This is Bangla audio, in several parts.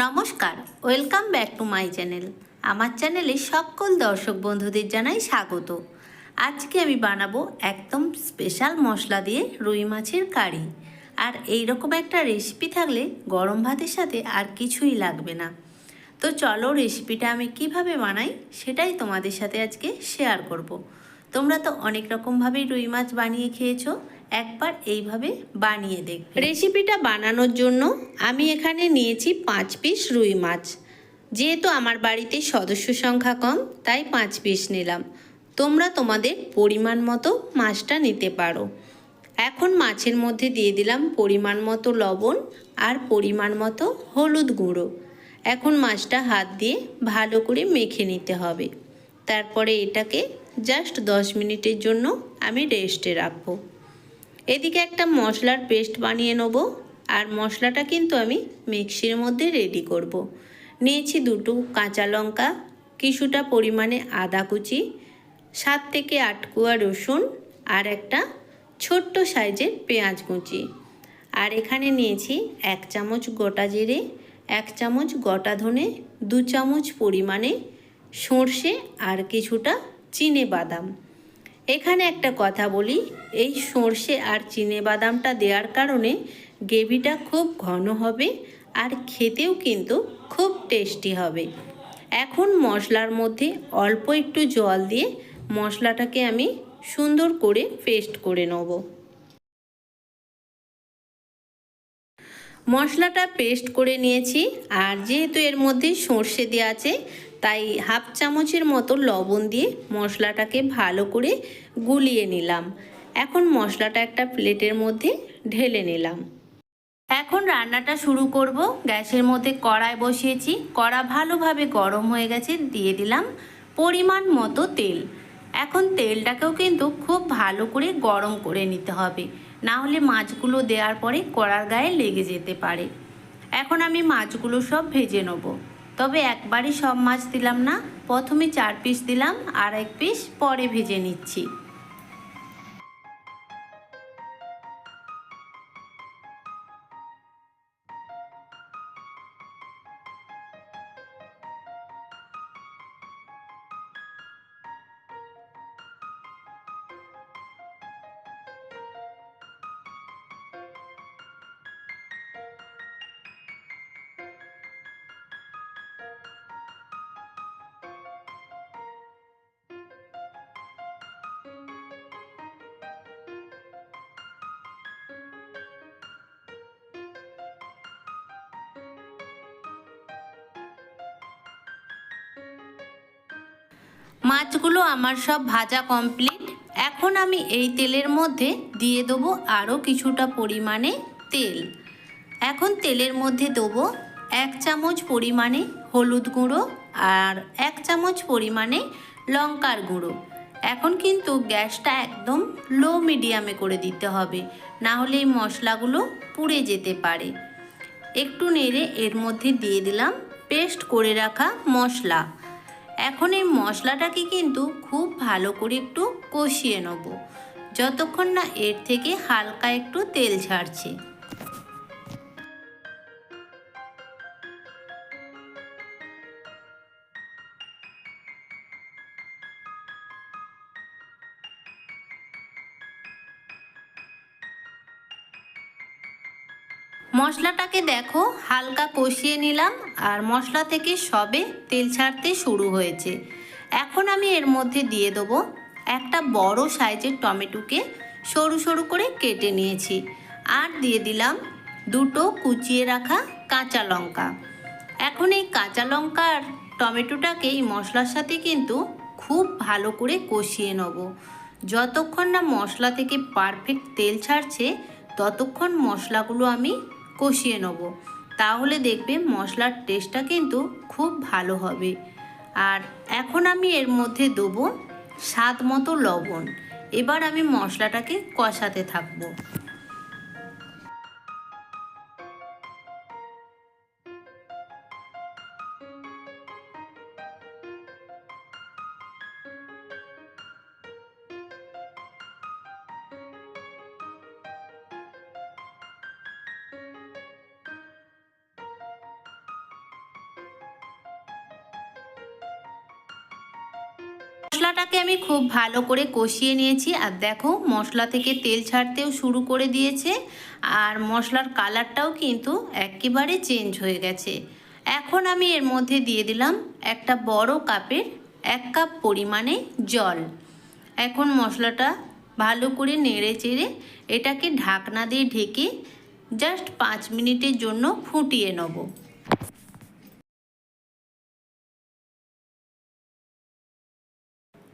নমস্কার, welcome back to my channel. আমার চ্যানেলে সকল দর্শক বন্ধুদের জানাই স্বাগত। আজকে আমি বানাবো একদম স্পেশাল মশলা দিয়ে রুই মাছের কারি। আর এই রকম একটা রেসিপি থাকলে গরম ভাতের সাথে আর কিছুই লাগবে না। তো চলো রেসিপিটা আমি কীভাবে বানাই সেটাই তোমাদের সাথে আজকে শেয়ার করব। তোমরা তো অনেক রকমভাবেই রুই মাছ বানিয়ে খেয়েছো একবার এইভাবে বানিয়ে দেখ রেসিপিটা বানানোর জন্য আমি এখানে নিয়েছি পাঁচ পিস রুই মাছ। যেহেতু আমার বাড়িতে সদস্য সংখ্যা কম, তাই পাঁচ পিস নিলাম। তোমরা তোমাদের পরিমাণ মতো মাছটা নিতে পারো। এখন মাছের মধ্যে দিয়ে দিলাম পরিমাণ মতো লবণ আর পরিমাণ মতো হলুদ গুঁড়ো। এখন মাছটা হাত দিয়ে ভালো করে মেখে নিতে হবে। তারপরে এটাকে জাস্ট দশ মিনিটের জন্য আমি রেস্টে রাখব। এদিকে একটা মশলার পেস্ট বানিয়ে নেব, আর মশলাটা কিন্তু আমি মিক্সির মধ্যে রেডি করব। নিয়েছি দুটো কাঁচা লঙ্কা, কিছুটা পরিমাণে আদা কুচি, সাত থেকে আট কুয়া রসুন, আর একটা ছোট্ট সাইজের পেঁয়াজ কুচি আর এখানে নিয়েছি এক চামচ গোটা জিরে, এক চামচ গোটা ধনে, দু চামচ পরিমাণে সর্ষে, আর কিছুটা চিনে বাদাম এখানে একটা কথা বলি, এই সর্ষে আর চিনে বাদামটা দেওয়ার কারণে গ্রেভিটা খুব ঘন হবে আর খেতেও কিন্তু খুব টেস্টি হবে। এখন মশলার মধ্যে অল্প একটু জল দিয়ে মশলাটাকে আমি সুন্দর করে পেস্ট করে নেব। মশলাটা পেস্ট করে নিয়েছি আর যেহেতু এর মধ্যে সর্ষে দেওয়া আছে তাই হাফ চামচের মতো লবণ দিয়ে মশলাটাকে ভালো করে গুলিয়ে নিলাম। এখন মশলাটা একটা প্লেটের মধ্যে ঢেলে নিলাম। এখন রান্নাটা শুরু করব। গ্যাসের মধ্যে কড়াই বসিয়েছি। কড়া ভালোভাবে গরম হয়ে গেছে, দিয়ে দিলাম পরিমাণ মতো তেল। এখন তেলটাকেও কিন্তু খুব ভালো করে গরম করে নিতে হবে। না হলে মাছগুলো দেওয়ার পরে কড়ার গায়ে লেগে যেতে পারে। এখন আমি মাছগুলো সব ভেজে নেব। তবে একবারই সব মাছ দিলাম না। প্রথমে চার পিস দিলাম, আর এক পিস পরে ভেজে নিচ্ছি। মাছগুলো আমার সব ভাজা কমপ্লিট এখন আমি এই তেলের মধ্যে দিয়ে দেবো আরও কিছুটা পরিমাণে তেল। এখন তেলের মধ্যে দেবো এক চামচ পরিমাণে হলুদ গুঁড়ো আর এক চামচ পরিমাণে লঙ্কার গুঁড়ো। এখন কিন্তু গ্যাসটা একদম লো মিডিয়ামে করে দিতে হবে, না হলে এই মশলাগুলো পুড়ে যেতে পারে। একটু নেড়ে এর মধ্যে দিয়ে দিলাম পেস্ট করে রাখা মশলা। এখন এই মশলাটাকে কিন্তু খুব ভালো করে একটু কষিয়ে নেব। যতক্ষণ না এর থেকে হালকা একটু তেল ছাড়ছে মশলাটাকে দেখো, হালকা কষিয়ে নিলাম আর মশলা থেকে সবে তেল ছাড়তে শুরু হয়েছে। এখন আমি এর মধ্যে দিয়ে দেবো একটা বড় সাইজের টমেটোকে সরু সরু করে কেটে নিয়েছি। আর দিয়ে দিলাম দুটো কুচিয়ে রাখা কাঁচা লঙ্কা। এখন এই কাঁচা লঙ্কা আর টমেটোটাকে এই মশলার সাথে কিন্তু খুব ভালো করে কষিয়ে নেব। যতক্ষণ না মশলা থেকে পারফেক্ট তেল ছাড়ছে, ততক্ষণ মশলাগুলো আমি কষিয়ে নেব। তাহলে দেখবে মশলার টেস্টটা কিন্তু খুব ভালো হবে। আর এখন আমি এর মধ্যে দেবো স্বাদ মতো লবণ। এবার আমি মশলাটাকে কষাতে থাকব। মশলাটাকে আমি খুব ভালো করে কষিয়ে নিয়েছি। আর দেখো, মশলা থেকে তেল ছাড়তেও শুরু করে দিয়েছে। আর মশলার কালারটাও কিন্তু একেবারে চেঞ্জ হয়ে গেছে। এখন আমি এর মধ্যে দিয়ে দিলাম একটা বড় কাপের এক কাপ পরিমাণে জল। এখন মশলাটা ভালো করে নেড়ে চেড়ে এটাকে ঢাকনা দিয়ে ঢেকে জাস্ট পাঁচ মিনিটের জন্য ফুটিয়ে নেব।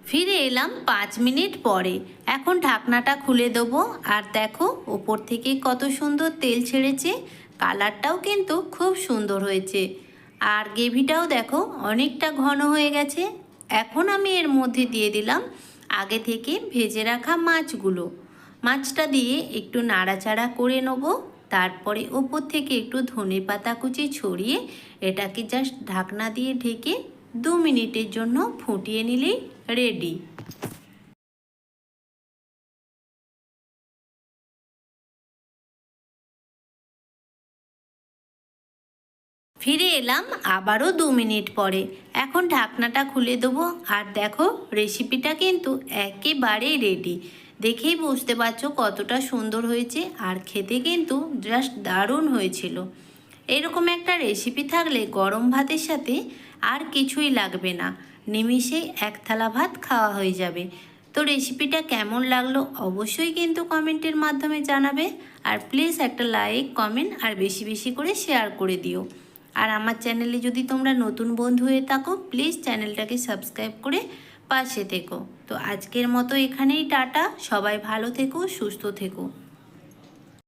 ফিরে এলাম পাঁচ মিনিট পরে। এখন ঢাকনাটা খুলে দেবো আর দেখো ওপর থেকে কত সুন্দর তেল ছেড়েছে, কালারটাও কিন্তু খুব সুন্দর হয়েছে। আর গ্রেভিটাও দেখো অনেকটা ঘন হয়ে গেছে। এখন আমি এর মধ্যে দিয়ে দিলাম আগে থেকে ভেজে রাখা মাছগুলো। মাছটা দিয়ে একটু নাড়াচাড়া করে নেব, তারপরে ওপর থেকে একটু ধনে পাতা কুচি ছড়িয়ে এটাকে জাস্ট ঢাকনা দিয়ে ঢেকে দু মিনিটের জন্য ফুটিয়ে নিলেই রেডি ফিরে এলাম আবারও দু মিনিট পরে। এখন ঢাকনাটা খুলে দেবো। আর দেখো রেসিপিটা কিন্তু একেবারেই রেডি দেখেই বুঝতে পারছ কতটা সুন্দর হয়েছে। আর খেতে কিন্তু জাস্ট দারুণ হয়েছিল। এরকম একটা রেসিপি থাকলে গরম ভাতের সাথে আর কিছুই লাগবে না। নিমিষেই এক থালা ভাত খাওয়া হয়ে যাবে। তো রেসিপিটা কেমন লাগল অবশ্যই কিন্তু কমেন্টের মাধ্যমে জানাবে। আর প্লিজ একটা লাইক কমেন্ট আর বেশি বেশি করে শেয়ার করে দিও। আর আমার চ্যানেলে যদি তোমরা নতুন বন্ধু হয়ে থাকো প্লিজ চ্যানেলটাকে সাবস্ক্রাইব করে পাশে থেকো। তো আজকের মতো এখানেই টাটা। সবাই ভালো থেকো, সুস্থ থেকো।